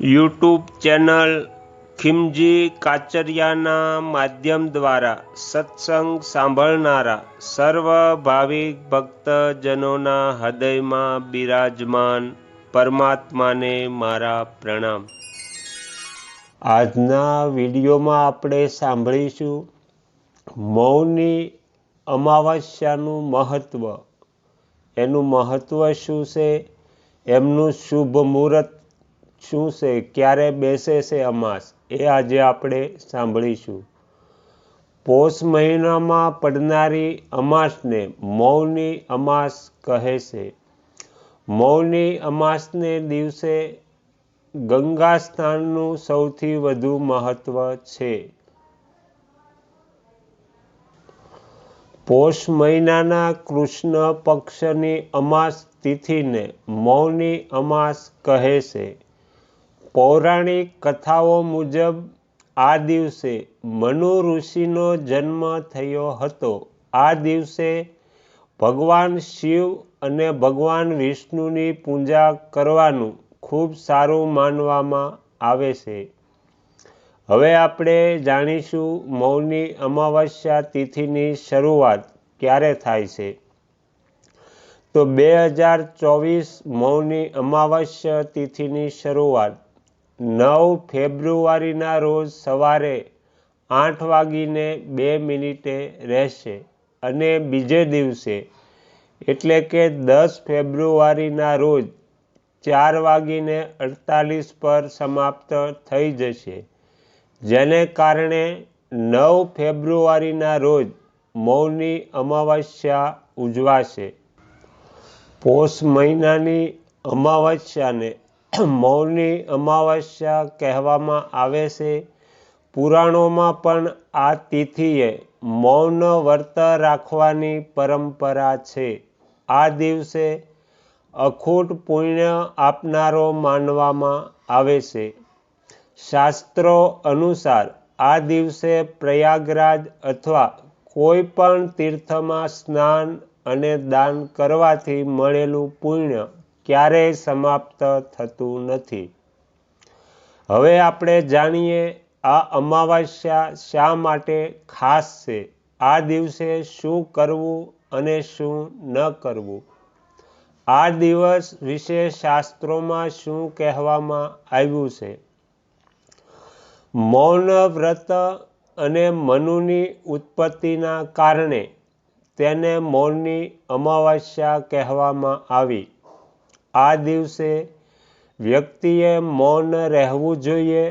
YouTube channel ખિમજી કાચરિયાના માધ્યમ દ્વારા સત્સંગ સાંભળનારા સર્વ ભાવિક ભક્તજનોના હૃદયમાં બિરાજમાન પરમાત્માને મારા પ્રણામ. આજના વિડીયોમાં આપણે સાંભળીશું મૌની અમાવસ્યાનું મહત્ત્વ એનું મહત્ત્વ શું છે? એમનું શુભ મુહૂર્ત શું છે? ક્યારે બેસે છે અમાસ? એ આજે આપણે સાંભળીશું. પોષ મહિનામાં પડનારી અમાસને મૌની અમાસ કહે છે. મૌની અમાસને દિવસે ગંગા સ્નાનનું સૌથી વધુ મહત્વ છે. પોષ મહિનાના કૃષ્ણ પક્ષની અમાસ તિથિને મૌની અમાસ કહે છે. પૌરાણિક કથાઓ મુજબ આ દિવસે મનુ ઋષિનો જન્મ થયો હતો. આ દિવસે ભગવાન શિવ અને ભગવાન વિષ્ણુની પૂજા કરવાનું ખૂબ સારું માનવામાં આવે છે. હવે આપણે જાણીશું મૌની અમાવસ્યા તિથિની શરૂઆત ક્યારે થાય છે. તો બે હજાર ચોવીસ મૌની અમાવસ્યા તિથિની શરૂઆત નવ ફેબ્રુઆરીના રોજ સવારે આઠ વાગીને બે મિનિટે રહેશે અને બીજે દિવસે, એટલે કે દસ ફેબ્રુઆરીના રોજ ચાર વાગીને અડતાલીસ પર સમાપ્ત થઈ જશે. જેને કારણે નવ ફેબ્રુઆરીના રોજ મૌની અમાવસ્યા ઉજવાશે. પોષ મહિનાની અમાવસ્યાને મૌની અમાવસ્યા કહેવામાં આવે છે. પુરાણોમાં પણ આ તિથિએ મૌન વર્ત રાખવાની પરંપરા છે. આ દિવસે અખૂટ પુણ્ય આપનારો માનવામાં આવે છે. શાસ્ત્રો અનુસાર આ દિવસે પ્રયાગરાજ અથવા કોઈ પણ તીર્થમાં સ્નાન અને દાન કરવાથી મળેલું પુણ્ય ક્યારેય સમાપ્ત થતું નથી. હવે આપણે જાણીએ આ અમાવાસ્યા શા માટે ખાસ છે? આ દિવસે શું કરવું અને શું ન કરવું? આ દિવસ વિશે શાસ્ત્રોમાં શું કહેવામાં આવ્યું છે? મૌન વ્રત અને મનુની ઉત્પત્તિના કારણે તેને મૌનની અમાવાસ્યા કહેવામાં આવી. આ દિવસે વ્યક્તિએ મૌન રહેવું જોઈએ.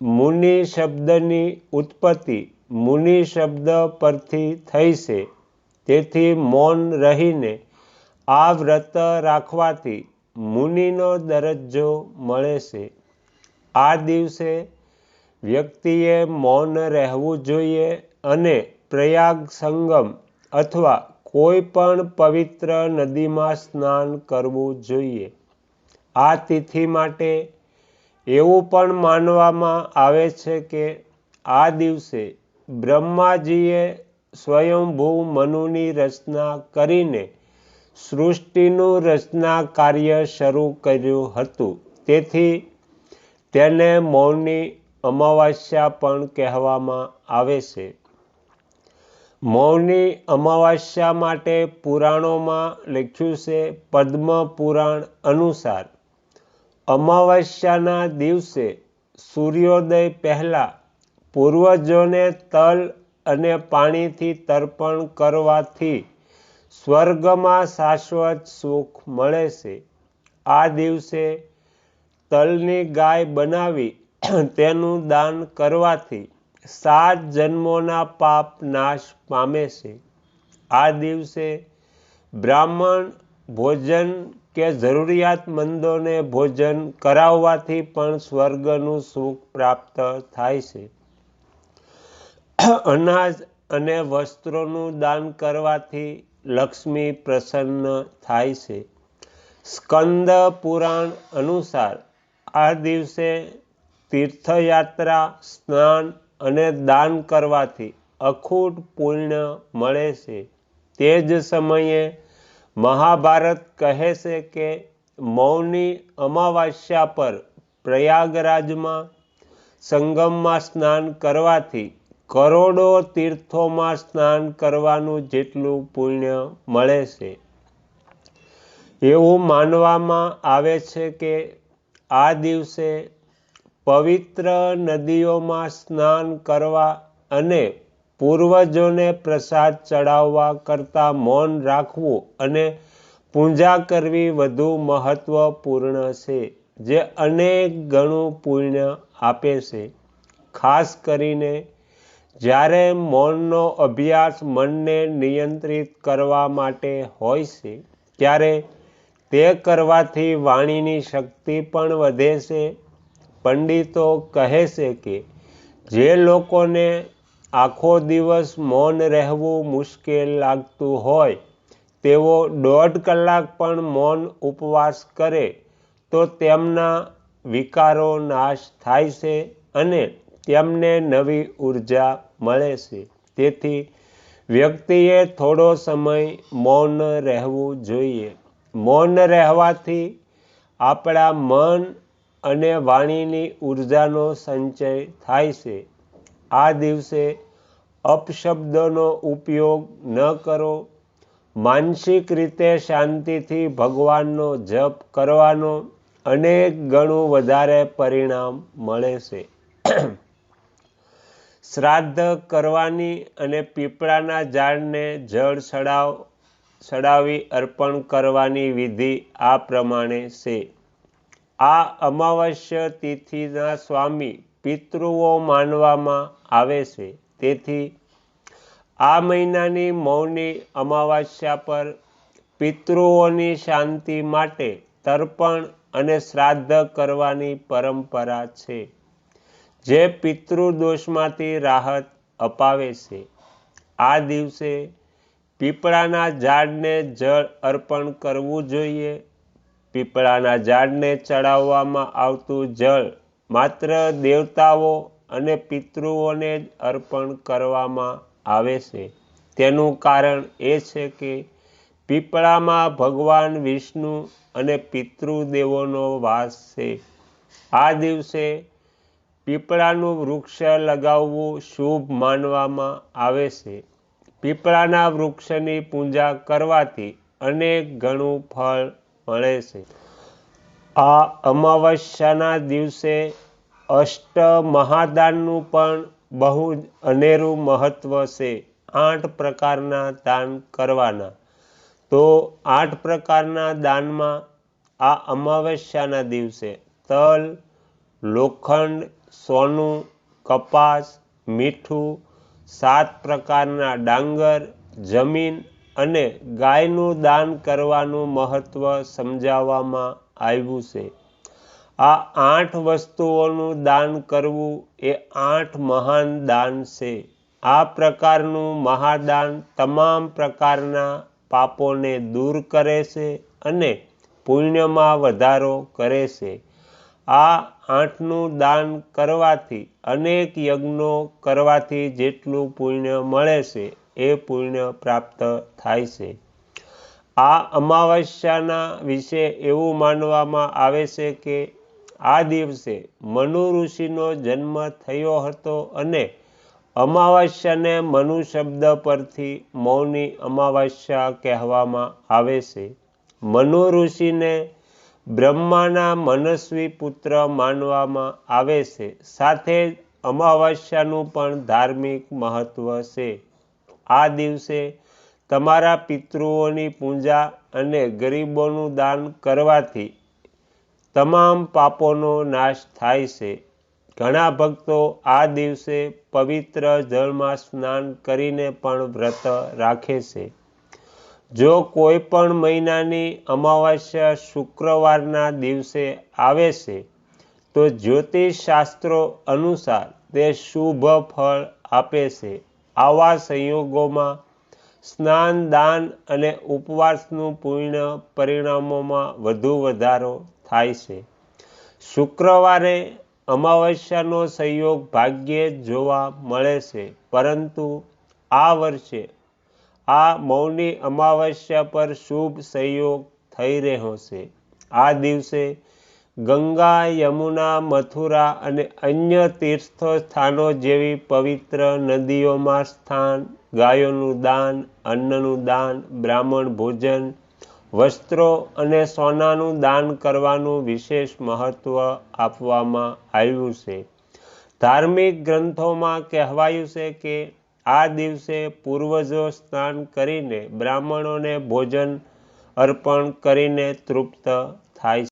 મુનિ શબ્દની ઉત્પત્તિ મુનિ શબ્દ પરથી થઈ છે. તેથી મૌન રહીને આ વ્રત રાખવાથી મુનિનો દરજ્જો મળે છે. આ દિવસે વ્યક્તિએ મૌન રહેવું જોઈએ અને પ્રયાગ સંગમ અથવા કોઈ પણ પવિત્ર નદીમાં સ્નાન કરવું જોઈએ. આ તિથિ માટે એવું પણ માનવામાં આવે છે કે આ દિવસે બ્રહ્માજીએ સ્વયંભૂ મનુની રચના કરીને સૃષ્ટિનું રચના કાર્ય શરૂ કર્યું હતું. તેથી તેને મૌની અમાવાસ્યા પણ કહેવામાં આવે છે. મૌની અમાવાસ્યા માટે પુરાણોમાં લખ્યું છે પદ્મ પુરાણ અનુસાર. અમાવાસ્યાના દિવસે સૂર્યોદય પહેલાં પૂર્વજોને તલ અને પાણીથી તર્પણ કરવાથી સ્વર્ગમાં શાશ્વત સુખ મળે છે. આ દિવસે તલની ગાય બનાવી તેનું દાન કરવાથી સાત જન્મોના પાપ નાશ પામે છે. આ દિવસે બ્રાહ્મણ ભોજન કે જરૂરિયાતમંદોને ભોજન કરાવવાથી પણ સ્વર્ગનું સુખ પ્રાપ્ત થાય છે. અનાજ અને વસ્ત્રોનું દાન કરવાથી લક્ષ્મી પ્રસન્ન થાય છે. સ્કંદ પુરાણ અનુસાર આ દિવસે તીર્થયાત્રા, સ્નાન અને દાન કરવાથી અખૂટ પુણ્ય મળે છે. તે જ સમયે મહાભારત કહે છે કે મૌની અમાવાસ્યા પર પ્રયાગરાજમાં સંગમમાં સ્નાન કરવાથી કરોડો તીર્થોમાં સ્નાન કરવાનું જેટલું પુણ્ય મળે છે. એવું માનવામાં આવે છે કે આ દિવસે પવિત્ર નદીઓમાં સ્નાન કરવા અને પૂર્વજોને પ્રસાદ ચડાવવા કરતાં મૌન રાખવું અને પૂજા કરવી વધુ મહત્વપૂર્ણ છે, જે અનેક ગણું પુણ્ય આપે છે. ખાસ કરીને જ્યારે મૌનનો અભ્યાસ મનને નિયંત્રિત કરવા માટે હોય છે, ત્યારે તે કરવાથી વાણીની શક્તિ પણ વધે છે પંડિતો કહે છે કે, જે લોકોને આખો દિવસ મૌન રહેવું મુશ્કેલ લાગતું હોય, તેઓ દોઢ કલાક પણ મૌન ઉપવાસ કરે, તો તેમના વિકારો નાશ થાય છે અને તેમને નવી ઊર્જા મળે છે. તેથી વ્યક્તિએ થોડો સમય મૌન રહેવું જોઈએ. મૌન રહેવાથી આપણા મન અને વાણીની ઉર્જાનો સંચય થાય છે. આ દિવસે અપશબ્દોનો ઉપયોગ ન કરો. માનસિક રીતે શાંતિથી ભગવાનનો જપ કરવાનો અનેક ગણું વધારે પરિણામ મળે છે. શ્રાદ્ધ કરવાની અને પીપળાના ઝાડને જળ ચડાવ ચડાવી અર્પણ કરવાની વિધિ આ પ્રમાણે છે. આ અમાવસ્ય તિથિના સ્વામી પિતૃઓ માનવામાં આવે છે. તેથી આ મહિનાની મૌની અમાવસ્યા પર પિતૃઓની શાંતિ માટે તર્પણ અને શ્રાદ્ધ કરવાની પરંપરા છે, જે પિતૃદોષમાંથી રાહત અપાવે છે. આ દિવસે પીપળાના ઝાડને જળ અર્પણ કરવું જોઈએ. પીપળાના ઝાડને ચડાવવામાં આવતું જળ માત્ર દેવતાઓ અને પિતૃઓને જ અર્પણ કરવામાં આવે છે. તેનું કારણ એ છે કે પીપળામાં ભગવાન વિષ્ણુ અને પિતૃદેવોનો વાસ છે. આ દિવસે પીપળાનું વૃક્ષ લગાવવું શુભ માનવામાં આવે છે. પીપળાના વૃક્ષની પૂજા કરવાથી અનેક ગણું ફળ મળે છે. આ અમાવસ્યાના દિવસે અષ્ટ મહાદાનનું પણ બહુ જ અનેરું મહત્વ છે. આઠ પ્રકારના દાન કરવાના. તો આઠ પ્રકારના દાનમાં આ અમાવસ્યાના દિવસે તલ, લોખંડ, સોનું, કપાસ, મીઠું, સાત પ્રકારના ડાંગર, જમીન અને ગાયનું દાન કરવાનું મહત્ત્વ સમજાવવામાં આવ્યું છે. આ આઠ વસ્તુઓનું દાન કરવું એ આઠ મહાન દાન છે. આ પ્રકારનું મહાદાન તમામ પ્રકારના પાપોને દૂર કરે છે અને પુણ્યમાં વધારો કરે છે. આ આઠનું દાન કરવાથી અનેક યજ્ઞો કરવાથી જેટલું પુણ્ય મળે છે એ પુણ્ય પ્રાપ્ત થાય છે. આ અમાવસ્યાના વિશે એવું માનવામાં આવે છે કે આ દિવસે મનુ ઋષિનો જન્મ થયો હતો અને અમાવસ્યાને મનુ શબ્દ પરથી મૌની અમાવસ્યા કહેવામાં આવે છે. મનુ ઋષિને બ્રહ્માના મનસ્વી પુત્ર માનવામાં આવે છે. સાથે જ અમાવસ્યાનું પણ ધાર્મિક મહત્વ છે. આ દિવસે તમારા પિતૃઓની પૂજા અને ગરીબોનું દાન કરવાથી તમામ પાપોનો નાશ થાય છે. ઘણા ભક્તો આ દિવસે પવિત્ર જળમાં સ્નાન કરીને પણ વ્રત રાખે છે. જો કોઈ પણ મહિનાની અમાવાસ્યા શુક્રવારના દિવસે આવે છે, તો જ્યોતિષ શાસ્ત્રો અનુસાર તે શુભ ફળ આપે છે. આવા સંયોગોમાં સ્નાન, દાન અને ઉપવાસનું પૂર્ણ પરિણામોમાં વધુ વધારો થાય છે. શુક્રવારે અમાવસ્યાનો સંયોગ ભાગ્યે જ જોવા મળે છે, પરંતુ આ વર્ષે આ મૌની અમાવસ્યા પર શુભ સંયોગ થઈ રહ્યો છે. આ દિવસે ગંગા, યમુના, મથુરા અને અન્ય તીર્થ સ્થાનો જેવી પવિત્ર નદીઓમાં સ્થાન, ગાયોનું દાન, અન્નનું દાન, બ્રાહ્મણ ભોજન, વસ્ત્રો અને સોનાનું દાન કરવાનું વિશેષ મહત્વ આપવામાં આવ્યું છે. ધાર્મિક ગ્રંથોમાં કહેવાયું છે કે આ દિવસે પૂર્વજો સ્નાન કરીને બ્રાહ્મણોને ભોજન અર્પણ કરીને તૃપ્ત થાય